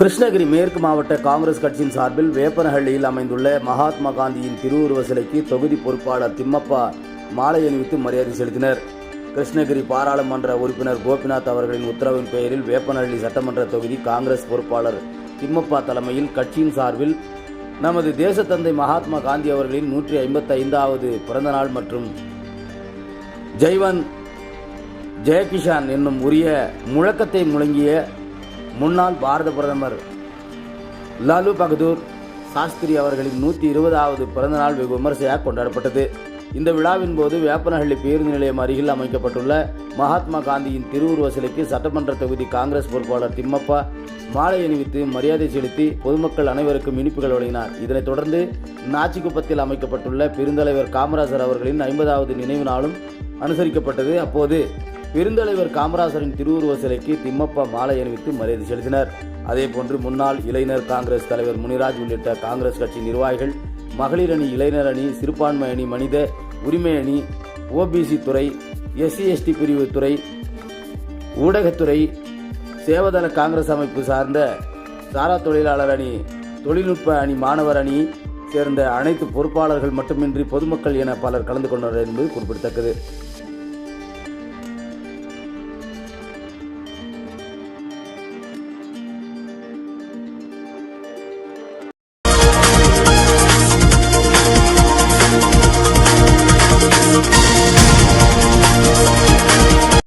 கிருஷ்ணகிரி மேற்கு மாவட்ட காங்கிரஸ் கட்சியின் சார்பில் வேப்பனஹள்ளியில் அமைந்துள்ள மகாத்மா காந்தியின் திருவுருவ சிலைக்கு தொகுதி பொறுப்பாளர் திம்மப்பா மாலை அணிவித்து மரியாதை செலுத்தினர். கிருஷ்ணகிரி பாராளுமன்ற உறுப்பினர் கோபிநாத் அவர்களின் உத்தரவின் பெயரில் வேப்பனஹள்ளி சட்டமன்ற தொகுதி காங்கிரஸ் பொறுப்பாளர் திம்மப்பா தலைமையில் கட்சியின் சார்பில் நமது தேசத்தந்தை மகாத்மா காந்தி அவர்களின் நூற்றி ஐம்பத்தி ஐந்தாவது பிறந்தநாள் மற்றும் ஜெய்வன் ஜெயகிஷான் என்னும் உரிய முழக்கத்தை முழங்கிய முன்னாள் பாரத பிரதமர் லாலு பகதூர் சாஸ்திரி அவர்களின் நூற்றி இருபதாவது பிறந்தநாள் வெகு விமர்சையாக கொண்டாடப்பட்டது. இந்த விழாவின் போது வேப்பனஹள்ளி பேருந்து நிலையம் அருகில் அமைக்கப்பட்டுள்ள மகாத்மா காந்தியின் திருவுருவ சிலைக்கு சட்டமன்ற தொகுதி காங்கிரஸ் பொறுப்பாளர் திம்மப்பா மாலை அணிவித்து மரியாதை செலுத்தி பொதுமக்கள் அனைவருக்கும் இனிப்புகள் வழங்கினார். இதனைத் தொடர்ந்து நாச்சிக்குப்பத்தில் அமைக்கப்பட்டுள்ள பெருந்தலைவர் காமராஜர் அவர்களின் ஐம்பதாவது நினைவு நாளும் அனுசரிக்கப்பட்டது. அப்போது பெருந்தலைவர் காமராசரின் திருவுருவ சிலைக்கு திம்மப்பா மாலை அணிவித்து மரியாதை செலுத்தினர். அதேபோன்று முன்னாள் இளைஞர் காங்கிரஸ் தலைவர் முனிராஜ் உள்ளிட்ட காங்கிரஸ் கட்சி நிர்வாகிகள் மகளிர் அணி இளைஞர் அணி சிறுபான்மை அணி மனித உரிமை அணி ஓபிசி துறை எஸ்சி எஸ்டி பிரிவு துறை ஊடகத்துறை சேவதள காங்கிரஸ் அமைப்பு சார்ந்த சாரா தொழிலாளர் அணி தொழில்நுட்ப அணி மாணவர் அணி சேர்ந்த அனைத்து பொறுப்பாளர்கள் மட்டுமின்றி பொதுமக்கள் என பலர் கலந்து கொண்டனர் என்பது குறிப்பிடத்தக்கது.